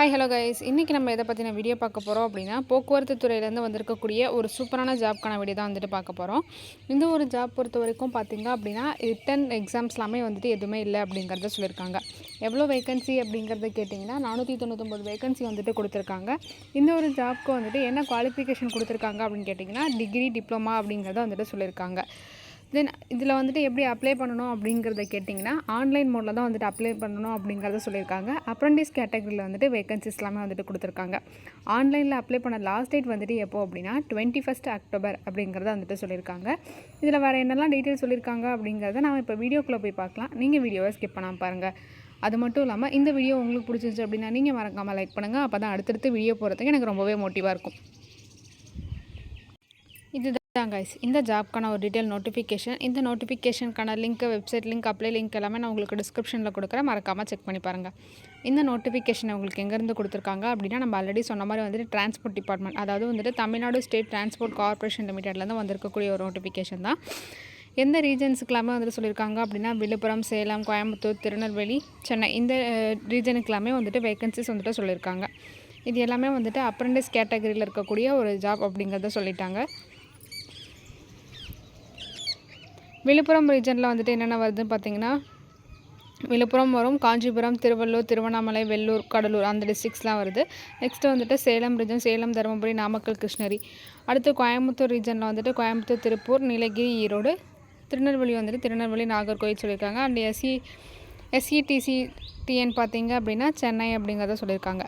Hi hello guys இன்றைக்கி நம்ம எதை பற்றின வீடியோ பார்க்க போகிறோம் அப்படின்னா போக்குவரத்து துறையிலேருந்து வந்திருக்கக்கூடிய ஒரு சூப்பரான ஜாப்க்கான வீடியோ தான் வந்துட்டு பார்க்க போகிறோம் இந்த ஒரு ஜாப் பொறுத்த வரைக்கும் பார்த்திங்க அப்படின்னா ரிட்டன் எக்ஸாம்ஸ் எல்லாமே வந்துட்டு எதுவுமே இல்லை அப்படிங்கிறத சொல்லியிருக்காங்க எவ்வளோ வேகன்சி அப்படிங்கிறத கேட்டிங்கன்னா நானூற்றி தொண்ணூத்தொம்பது வேகன்சி வந்துட்டு கொடுத்துருக்காங்க. இந்த ஒரு ஜாப்க்கு வந்துட்டு என்ன குவாலிஃபிகேஷன் கொடுத்துருக்காங்க அப்படின்னு கேட்டிங்கன்னா டிகிரி டிப்ளமா அப்படிங்கிறத வந்துட்டு சொல்லியிருக்காங்க தென் இதில் வந்துட்டு எப்படி அப்ளை பண்ணணும் அப்படிங்கிறத கேட்டிங்கன்னா ஆன்லைன் மோடில் தான் வந்துட்டு அப்ளை பண்ணணும் அப்படிங்கிறத சொல்லியிருக்காங்க. அப்ரண்டிஸ் கேட்டகரியில் வந்துட்டு வேகன்சிஸ் எல்லாமே வந்துட்டு கொடுத்துருக்காங்க. ஆன்லைனில் அப்ளை பண்ண லாஸ்ட் டேட் வந்துட்டு எப்போ அப்படின்னா டுவெண்ட்டி ஃபஸ்ட் அக்டோபர் அப்படிங்கிறத வந்துட்டு சொல்லியிருக்காங்க. இதில் வேறு என்னெல்லாம் டீட்டெயில் சொல்லியிருக்காங்க அப்படிங்கிறத நம்ம இப்போ வீடியோக்குள்ளே போய் பார்க்கலாம். நீங்கள் வீடியோவை ஸ்கிப் பண்ணாமல் பாருங்கள் அது மட்டும் இல்லாமல் இந்த வீடியோ உங்களுக்கு பிடிச்சிருச்சு அப்படின்னா நீங்கள் மறக்காமல் லைக் பண்ணுங்கள் அப்போ தான் அடுத்தடுத்து வீடியோ போகிறதுக்கு எனக்கு ரொம்பவே மோட்டிவாக இருக்கும். இது தான் கைஸ் இந்த ஜாப்க்கான ஒரு டீட்டெயில் நோட்டிஃபிகேஷன் இந்த நோட்டிஃபிகேஷனுக்கான link website link apply link எல்லாமே நான் உங்களுக்கு டிஸ்கிரிப்ஷனில் கொடுக்குறேன். மறக்காமல் செக் பண்ணி பாருங்கள் இந்த நோட்டிஃபிகேஷன் உங்களுக்கு எங்கேருந்து கொடுத்துருக்காங்க அப்படின்னா நம்ம ஆல்ரெடி சொன்ன மாதிரி வந்துட்டு டிரான்ஸ்போர்ட் டிபார்ட்மெண்ட் அதாவது வந்துட்டு தமிழ்நாடு ஸ்டேட் டிரான்ஸ்போர்ட் கார்பரேஷன் லிமிடெட்லேருந்து வந்திருக்கக்கூடிய ஒரு நோட்டிஃபிகேஷன் தான். எந்த ரீஜன்ஸுக்கெல்லாமே வந்துட்டு சொல்லியிருக்காங்க அப்படின்னா விழுப்புரம் சேலம் கோயம்புத்தூர் திருநெல்வேலி சென்னை இந்த ரீஜனுக்கெல்லாமே வந்துட்டு வேகன்சிஸ் வந்துட்டு சொல்லியிருக்காங்க. இது எல்லாமே வந்துட்டு அப்ரெண்டிஸ் கேட்டகரியில் இருக்கக்கூடிய ஒரு ஜாப் அப்படிங்கிறத சொல்லிட்டாங்க. விழுப்புரம் ரீஜனில் வந்துட்டு என்னென்ன வருதுன்னு பார்த்தீங்கன்னா விழுப்புரம் வரும் காஞ்சிபுரம் திருவள்ளூர் திருவண்ணாமலை வெள்ளூர் கடலூர் அந்த டிஸ்ட்ரிக்ஸ்லாம் வருது. நெக்ஸ்ட்டு வந்துட்டு சேலம் ரீஜன் சேலம் தருமபுரி நாமக்கல் கிருஷ்ணகிரி. அடுத்து கோயம்புத்தூர் ரீஜனில் வந்துட்டு கோயம்புத்தூர் திருப்பூர் நீலகிரி ஈரோடு திருநெல்வேலி வந்துட்டு திருநெல்வேலி நாகர்கோவில் சொல்லியிருக்காங்க. அண்ட் எஸ்சி எஸ்இடிசி டிஎன் பார்த்தீங்க அப்படின்னா சென்னை அப்படிங்கிறத சொல்லியிருக்காங்க.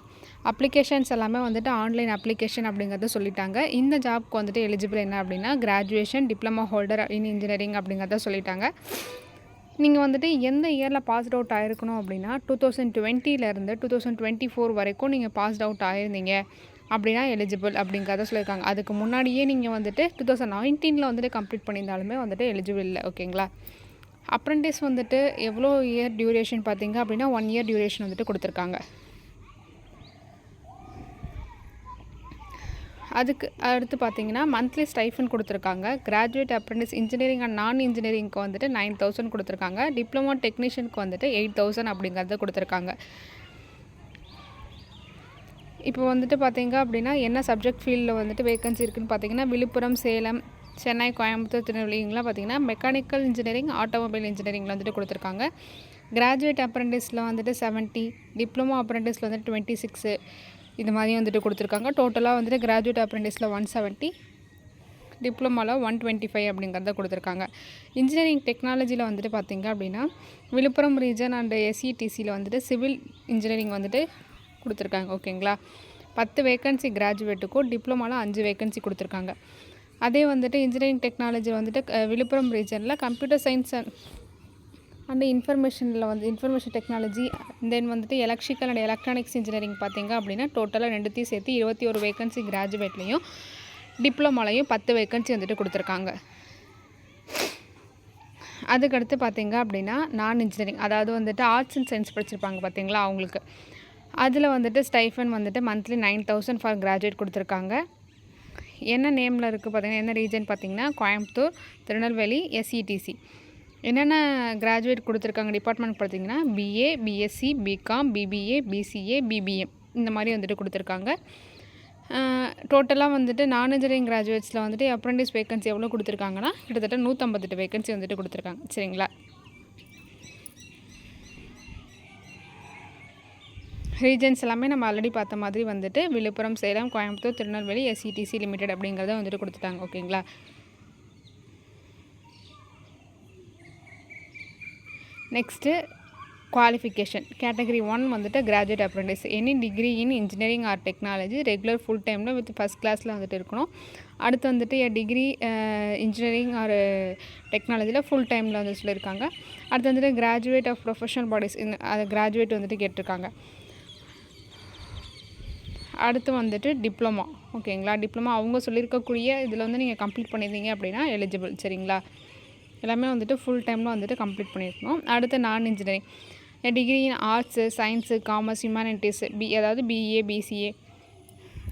அப்ளிகேஷன்ஸ் எல்லாமே வந்துட்டு ஆன்லைன் அப்ளிகேஷன் அப்படிங்கிறத சொல்லிட்டாங்க. இந்த ஜாப்க்கு வந்துட்டு எலிஜிபிள் என்ன அப்படின்னா graduation diploma holder in engineering அப்படிங்கிறத சொல்லிட்டாங்க. நீங்கள் வந்துட்டு எந்த இயரில் பாஸ்ட் அவுட் ஆகிருக்கணும் அப்படின்னா டூ தௌசண்ட் டுவெண்ட்டிலேருந்து டூ தௌசண்ட் டுவெண்ட்டி ஃபோர் வரைக்கும் நீங்கள் பாஸ்ட் அவுட் ஆயிருந்தீங்க அப்படின்னா எலிஜிபிள் அப்படிங்கிறத சொல்லியிருக்காங்க. அதுக்கு முன்னாடியே நீங்கள் வந்துட்டு டூ தௌசண்ட் நைன்டீனில் வந்துட்டு கம்ப்ளீட் பண்ணியிருந்தாலுமே வந்துட்டு எலிஜிபிள் இல்லை ஓகேங்களா அப்ரண்டிஸ் வந்துட்டு எவ்வளோ இயர் டியூரேஷன் பார்த்தீங்க அப்படின்னா ஒன் இயர் டியூரேஷன் வந்துட்டு கொடுத்துருக்காங்க. அதுக்கு அடுத்து பார்த்தீங்கன்னா மந்த்லி ஸ்டைஃபன் கொடுத்துருக்காங்க. கிராஜுவேட் அப்ரெண்டிஸ் இன்ஜினியரிங் அண்ட் நான் இன்ஜினியரிங்க்கு வந்துட்டு நைன் தௌசண்ட் கொடுத்துருக்காங்க. டிப்ளமோ டெக்னீஷியனுக்கு வந்துட்டு எயிட் தௌசண்ட் அப்படிங்கிறத கொடுத்துருக்காங்க. இப்போ வந்துட்டு பார்த்தீங்க அப்படின்னா என்ன சப்ஜெக்ட் ஃபீல்டில் வந்துட்டு வேகன்சி இருக்குதுன்னு பார்த்தீங்கன்னா விழுப்புரம் சேலம் சென்னை கோயம்புத்தூர் திருநெல்வேலிங்கெலாம் பார்த்தீங்கன்னா மெக்கானிக்கல் இன்ஜினியரிங் ஆட்டோமொபைல் இன்ஜினியரிங்கில் வந்துட்டு கொடுத்துருக்காங்க. கிராஜுவேட் அப்ரெண்டிஸில் வந்துட்டு செவன்ட்டி டிப்ளமோ அப்ரெண்டிஸில் வந்துட்டு டுவெண்ட்டி சிக்ஸு இது மாதிரி வந்துட்டு கொடுத்துருக்காங்க. டோட்டலாக வந்துட்டு கிராஜுவேட் அப்ரெண்டிஸில் ஒன் செவன்ட்டி டிப்ளமாவில் ஒன் டுவெண்ட்டி ஃபைவ் அப்படிங்கிறத கொடுத்துருக்காங்க. இன்ஜினியரிங் டெக்னாலஜியில் வந்துட்டு பார்த்திங்க அப்படின்னா விழுப்புரம் ரீஜன் அண்ட் எஸ்இடிசியில் வந்துட்டு சிவில் இன்ஜினியரிங் வந்துட்டு கொடுத்துருக்காங்க. ஓகேங்களா பத்து வேக்கன்சி கிராஜுவேட்டுக்கும் டிப்ளமாவில் அஞ்சு வேக்கன்சி கொடுத்துருக்காங்க. அதே வந்துட்டு இன்ஜினியரிங் டெக்னாலஜி வந்துட்டு விழுப்புரம் ரீஜனில் கம்ப்யூட்டர் சயின்ஸ் அண்ட் அண்ட் இன்ஃபர்மேஷனில் வந்து இன்ஃபர்மேஷன் டெக்னாலஜி தென் வந்துட்டு எலக்ட்ரிக்கல் அண்ட் எலக்ட்ரானிக்ஸ் இன்ஜினியரிங் பார்த்தீங்க அப்படின்னா டோட்டலாக ரெண்டுத்தையும் சேர்த்து இருபத்தி ஒரு வேக்கன்சி கிராஜுவேட்லேயும் டிப்ளமாலையும் பத்து வேக்கன்சி வந்துட்டு கொடுத்துருக்காங்க. அதுக்கடுத்து பார்த்தீங்க அப்படின்னா நான் இன்ஜினியரிங் அதாவது வந்துட்டு ஆர்ட்ஸ் அண்ட் சயின்ஸ் படிச்சிருப்பாங்க பார்த்தீங்களா அவங்களுக்கு. அதில் வந்துட்டு ஸ்டைஃபன் வந்துட்டு monthly nine thousand for graduate கொடுத்துருக்காங்க. என்ன நேமில் இருக்குது பார்த்தீங்கன்னா என்ன ரீஜன் பார்த்தீங்கன்னா கோயம்புத்தூர் திருநெல்வேலி எஸ்இடிசி என்னென்ன கிராஜுவேட் கொடுத்துருக்காங்க டிபார்ட்மெண்ட் பார்த்தீங்கன்னா BA BSc BCom BBA BCA BBM இந்த மாதிரி வந்துட்டு கொடுத்துருக்காங்க. டோட்டலாக வந்துட்டு நான் இன்ஜினியரிங் கிராஜுவேட்ஸில் வந்துட்டு அப்ரெண்டிஸ் வேகன்சி எவ்வளோ கொடுத்துருக்காங்கன்னா கிட்டத்தட்ட நூற்றம்பத்தெட்டு வேகன்சி வந்துட்டு கொடுத்துருக்காங்க. சரிங்களா? ரீஜன்ஸ் எல்லாமே நம்ம ஆல்ரெடி பார்த்த மாதிரி வந்துட்டு விழுப்புரம் சேலம் கோயம்புத்தூர் திருநெல்வேலி எஸ்சிடிசி லிமிடெட் அப்படிங்கிறத வந்துட்டு கொடுத்துட்டாங்க. ஓகேங்களா? நெக்ஸ்ட்டு குவாலிஃபிகேஷன் கேட்டகரி ஒன் வந்துட்டு graduate apprentice any degree in engineering or technology regular full டைமில் வித் ஃபஸ்ட் கிளாஸில் வந்துட்டு இருக்கணும். அடுத்து வந்துட்டு என் டிகிரி இன்ஜினியரிங் ஆர் டெக்னாலஜியில் ஃபுல் டைமில் வந்து சொல்லியிருக்காங்க. அடுத்து வந்துட்டு கிராஜுவேட் ஆஃப் ப்ரொஃபஷனல் பாடிஸ் இந்த அது கிராஜுவேட் வந்துட்டு கேட்டிருக்காங்க. அடுத்து வந்துட்டு டிப்ளமா ஓகேங்களா டிப்ளமா அவங்க சொல்லியிருக்கக்கூடிய இதில் வந்து நீங்கள் கம்ப்ளீட் பண்ணியிருந்தீங்க அப்படின்னா எலிஜிபிள் சரிங்களா? எல்லாமே வந்துட்டு ஃபுல் டைமில் வந்துட்டு கம்ப்ளீட் பண்ணியிருக்கணும் அடுத்து non engineering degree in arts science commerce humanities B அதாவது பிஏ பிசிஏ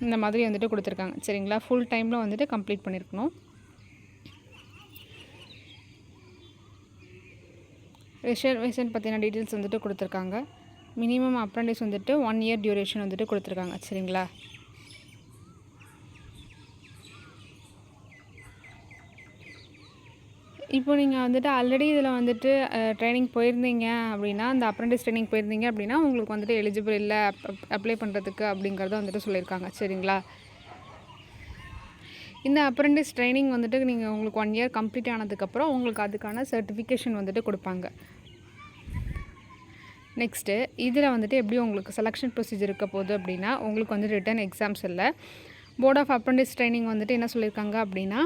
இந்த மாதிரி வந்துட்டு கொடுத்துருக்காங்க. சரிங்களா? ஃபுல் டைமில் வந்துட்டு கம்ப்ளீட் பண்ணியிருக்கணும். ரிசர்வேஷன் பற்றின டீட்டெயில்ஸ் வந்துட்டு கொடுத்துருக்காங்க. மினிமம் அப்ரண்டிஸ் வந்துட்டு ஒன் இயர் டியூரேஷன் வந்துட்டு கொடுத்துருக்காங்க. சரிங்களா? இப்போ நீங்கள் வந்துட்டு ஆல்ரெடி இதில் வந்துட்டு ட்ரைனிங் போயிருந்தீங்க அப்படின்னா அந்த அப்ரெண்டிஸ் ட்ரைனிங் போயிருந்தீங்க அப்படின்னா உங்களுக்கு வந்துட்டு எலிஜிபிள் இல்லை அப்ளை பண்ணுறதுக்கு அப்படிங்கிறத வந்துட்டு சொல்லியிருக்காங்க. சரிங்களா? இந்த அப்ரெண்டிஸ் ட்ரைனிங் வந்துட்டு நீங்கள் உங்களுக்கு ஒன் இயர் கம்ப்ளீட் ஆனதுக்கப்புறம் உங்களுக்கு அதுக்கான சர்டிஃபிகேஷன் வந்துட்டு கொடுப்பாங்க. நெக்ஸ்ட்டு இதில் வந்துட்டு எப்படி உங்களுக்கு செலெக்ஷன் ப்ரொசீஜர் இருக்க போகுது அப்படின்னா உங்களுக்கு வந்து ரிட்டன் எக்ஸாம்ஸ் இல்லை. போர்ட் ஆஃப் அப்ரெண்டிஸ் ட்ரைனிங் வந்துட்டு என்ன சொல்லியிருக்காங்க அப்படின்னா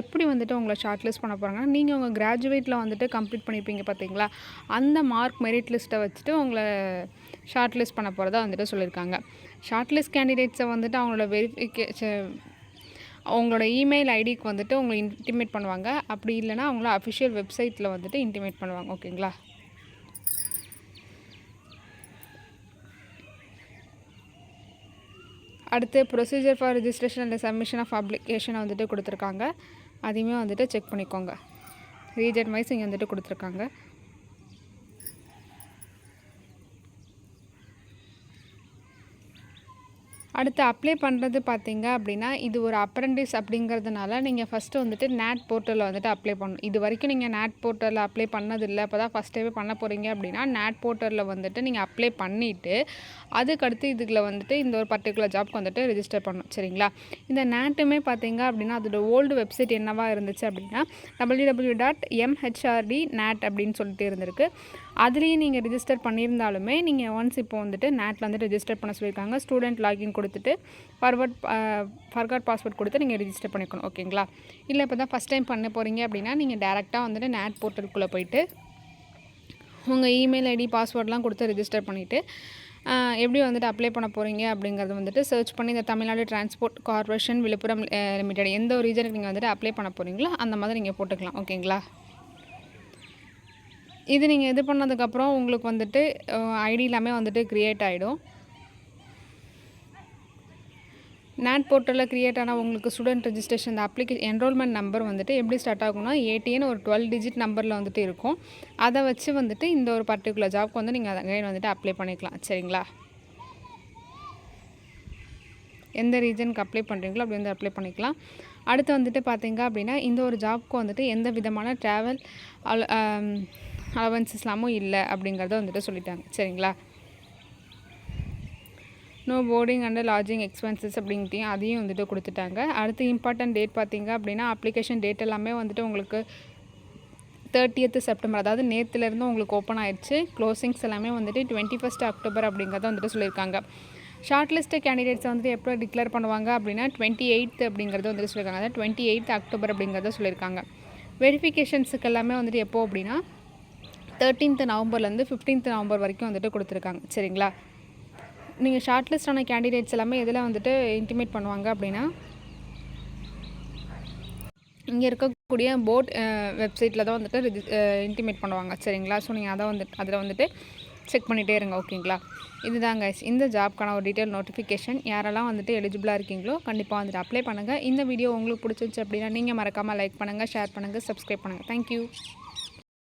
எப்படி வந்துட்டு உங்களை ஷார்ட் லிஸ்ட் பண்ண போகிறாங்கன்னா நீங்கள் உங்கள் கிராஜுவேட்டில் வந்துட்டு கம்ப்ளீட் பண்ணியிருப்பீங்க பார்த்தீங்களா அந்த மார்க் மெரிட் லிஸ்ட்டை வச்சுட்டு உங்களை ஷார்ட் லிஸ்ட் பண்ண போகிறதா வந்துட்டு சொல்லியிருக்காங்க ஷார்ட் லிஸ்ட் கேண்டிடேட்ஸை வந்துட்டு அவங்களோட வெரிஃபிகேஷன் அவங்களோட இமெயில் ஐடிக்கு வந்துட்டு உங்களை இன்டிமேட் பண்ணுவாங்க. அப்படி இல்லைனா அவங்கள அஃபிஷியல் வெப்சைட்டில் வந்துட்டு இன்டிமேட் பண்ணுவாங்க. ஓகேங்களா? அடுத்து procedure for registration and submission of அப்ளிகேஷனை வந்துட்டு கொடுத்துருக்காங்க. அதையுமே வந்துட்டு செக் பண்ணிக்கோங்க. ரீஜன் வைஸ் இங்கே வந்துட்டு கொடுத்துருக்காங்க. அடுத்து அப்ளை பண்ணுறது பார்த்தீங்க அப்படின்னா இது ஒரு அப்ரெண்டிஸ் அப்படிங்கிறதுனால நீங்கள் ஃபஸ்ட்டு வந்துட்டு நேட் போர்ட்டலில் வந்துட்டு அப்ளை பண்ணணும். இது வரைக்கும் நீங்கள் நேட் போர்ட்டலில் அப்ளை பண்ணதில்லை. இப்போ தான் ஃபஸ்ட் டைமே பண்ண போகிறீங்க அப்படின்னா நேட் போர்ட்டலில் வந்துட்டு நீங்கள் அப்ளை பண்ணிவிட்டு அதுக்கடுத்து இதுக்குள்ள வந்துட்டு இந்த ஒரு பர்டிகுலர் ஜாப்க்கு வந்துட்டு ரிஜிஸ்டர் பண்ணணும். சரிங்களா? இந்த நேட்டுமே பார்த்தீங்க அப்படின்னா அதோட ஓல்டு வெப்சைட் என்னவாக இருந்துச்சு அப்படின்னா W W dot MHRD NAT அப்படின்னு சொல்லிட்டு இருந்திருக்கு. அதுலேயும் நீங்கள் ரிஜிஸ்டர் பண்ணியிருந்தாலுமே நீங்கள் ஒன்ஸ் இப்போ வந்துட்டு நேட்டில் வந்து ரிஜிஸ்டர் பண்ண சொல்லியிருக்காங்க. ஸ்டூடெண்ட் லாகின் கொடுத்துட்டு ஃபார்வர்ட் ஃபர்காட் பாஸ்வேர்ட் கொடுத்து நீங்கள் ரிஜிஸ்டர் பண்ணிக்கணும். ஓகேங்களா இல்லை இப்போ தான் ஃபஸ்ட் டைம் பண்ண போகிறீங்க அப்படின்னா நீங்கள் டேரெக்டாக வந்துட்டு நேட் போர்ட்டலுக்குள்ளே போயிட்டு உங்கள் இமெயில் ஐடி பாஸ்வேர்ட்லாம் கொடுத்து ரிஜிஸ்டர் பண்ணிவிட்டு எப்படி வந்துட்டு அப்ளை பண்ண போகிறீங்க அப்படிங்கிறது வந்துட்டு சர்ச் பண்ணி இந்த Tamil Nadu transport corporation Villupuram limited எந்த ஒரு ரீஜனுக்கு நீங்கள் வந்துட்டு அப்ளை பண்ண போகிறீங்களோ அந்த மாதிரி நீங்கள் போட்டுக்கலாம். ஓகேங்களா இது நீங்கள் இது பண்ணதுக்கப்புறம் உங்களுக்கு வந்துட்டு ஐடி எல்லாமே வந்துட்டு க்ரியேட் ஆகிடும் நேட் போர்ட்டலில் க்ரியேட் ஆனால் உங்களுக்கு ஸ்டூடெண்ட் ரெஜிஸ்ட்ரேஷன் இந்த அப்ளிகே என்ரோல்மெண்ட் நம்பர் வந்துட்டு எப்படி ஸ்டார்ட் ஆகும்னா ஏடின்னு ஒரு டுவெல் டிஜிட் நம்பரில் வந்துட்டு இருக்கும். அதை வச்சு வந்துட்டு இந்த ஒரு பர்டிகுலர் ஜாப்க்கு வந்து நீங்கள் அதை வந்துட்டு அப்ளை பண்ணிக்கலாம். சரிங்களா? எந்த ரீஜனுக்கு அப்ளை பண்ணுறீங்களோ அப்படி வந்து அப்ளை பண்ணிக்கலாம். அடுத்து வந்துட்டு பார்த்தீங்க அப்படின்னா இந்த ஒரு ஜாப்க்கு வந்துட்டு எந்த விதமான ட்ராவல் அலவன்சஸ்லாமும் இல்லை அப்படிங்கிறத வந்துட்டு சொல்லிட்டாங்க. சரிங்களா? No boarding and lodging expenses அப்படின்ட்டையும் அதையும் வந்துட்டு கொடுத்துட்டாங்க. அடுத்து இம்பார்ட்டன்ட் டேட் பார்த்தீங்க அப்படின்னா அப்ளிகேஷன் டேட் எல்லாமே வந்துட்டு உங்களுக்கு தேர்ட்டியத்து செப்டம்பர் அதாவது நேற்றுலேருந்து உங்களுக்கு ஓப்பன் ஆயிடுச்சு க்ளோசிங்ஸ் எல்லாமே வந்துட்டு டுவெண்ட்டி ஃபஸ்ட் அக்டோபர் அப்படிங்கிறத வந்துட்டு சொல்லியிருக்காங்க. ஷார்ட் லிஸ்ட்டு கேண்டிடேட்ஸை வந்துட்டு எப்போ டிக்ளேர் பண்ணுவாங்க அப்படின்னா டுவெண்ட்டி எயித் அப்படிங்கிறது வந்துட்டு சொல்லியிருக்காங்க. அதாவது டுவெண்ட்டி எயித் அக்டோபர் அப்படிங்கிறத சொல்லியிருக்காங்க. வெரிஃபிகேஷன்ஸுக்கு எல்லாமே வந்துட்டு எப்போது அப்படின்னா தேர்ட்டீன்த் நவம்பர்லேருந்து ஃபிஃப்டீன்த் நவம்பர் வரைக்கும் வந்துட்டு கொடுத்துருக்காங்க. சரிங்களா? நீங்கள் ஷார்ட் லிஸ்டான கேண்டிடேட்ஸ் எல்லாமே எதில் வந்துட்டு இன்டிமேட் பண்ணுவாங்க அப்படின்னா இங்கே இருக்கக்கூடிய போர்ட் வெப்சைட்டில் தான் வந்துட்டு இன்டிமேட் பண்ணுவாங்க. சரிங்களா? ஸோ நீங்கள் அதை வந்துட்டு அதில் வந்துட்டு செக் பண்ணிகிட்டே இருங்க ஓகேங்களா இதுதாங்க இந்த ஜாப்க்கான ஒரு டீட்டெயில் நோட்டிஃபிகேஷன் யாரெல்லாம் வந்துட்டு எலிஜிபிளாக இருக்கீங்களோ கண்டிப்பாக வந்துட்டு அப்ளை பண்ணுங்கள் இந்த வீடியோ உங்களுக்கு பிடிச்சிருச்சு அப்படின்னா நீங்கள் மறக்காமல் லைக் பண்ணுங்கள் ஷேர் பண்ணுங்கள் சப்ஸ்கிரைப் பண்ணுங்கள் தேங்க்யூ